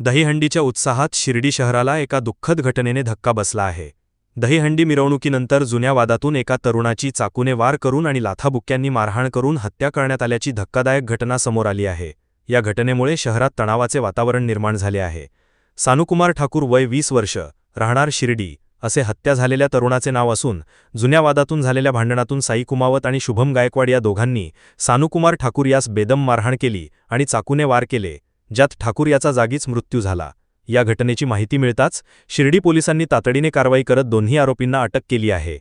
दहीहंडीच्या उत्साहात शिर्डी शहराला एका दुःखद घटनेने धक्का बसला आहे. दहीहंडी मिरवणुकीनंतर जुन्या वादातून एका तरुणाची चाकूने वार करून आणि लाथाबुक्क्यांनी मारहाण करून हत्या करण्यात आल्याची धक्कादायक घटना समोर आली आहे. या घटनेमुळे शहरात तणावाचे वातावरण निर्माण झाले आहे. सानुकुमार ठाकूर वय वीस वर्ष राहणार शिर्डी असे हत्या झालेल्या तरुणाचे नाव असून जुन्या वादातून झालेल्या भांडणातून साई कुमावत आणि शुभम गायकवाड या दोघांनी सानुकुमार ठाकूर यास बेदम मारहाण केली आणि चाकूने वार केले. ज्यात ठाकूर याचा जागीच मृत्यू झाला. या घटनेची माहिती मिळताच शिर्डी पोलिसांनी तातडीने कारवाई करत दोन्ही आरोपींना अटक केली आहे.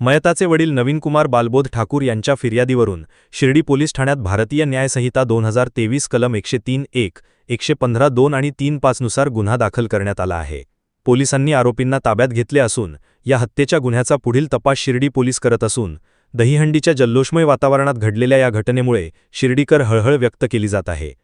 मयताचे वडील नवीनकुमार बालबोध ठाकूर यांच्या फिर्यादीवरून शिर्डी पोलीस ठाण्यात भारतीय न्यायसंहिता दोन हजार तेवीस कलम एकशे तीन एक एकशे पंधरा दोन आणि तीन पाचनुसार गुन्हा दाखल करण्यात आला आहे. पोलिसांनी आरोपींना ताब्यात घेतले असून या हत्येच्या गुन्ह्याचा पुढील तपास शिर्डी पोलीस करत असून दहीहंडीच्या जल्लोषमय वातावरणात घडलेल्या या घटनेमुळे शिर्डीकर हळहळ व्यक्त केली जात आहे.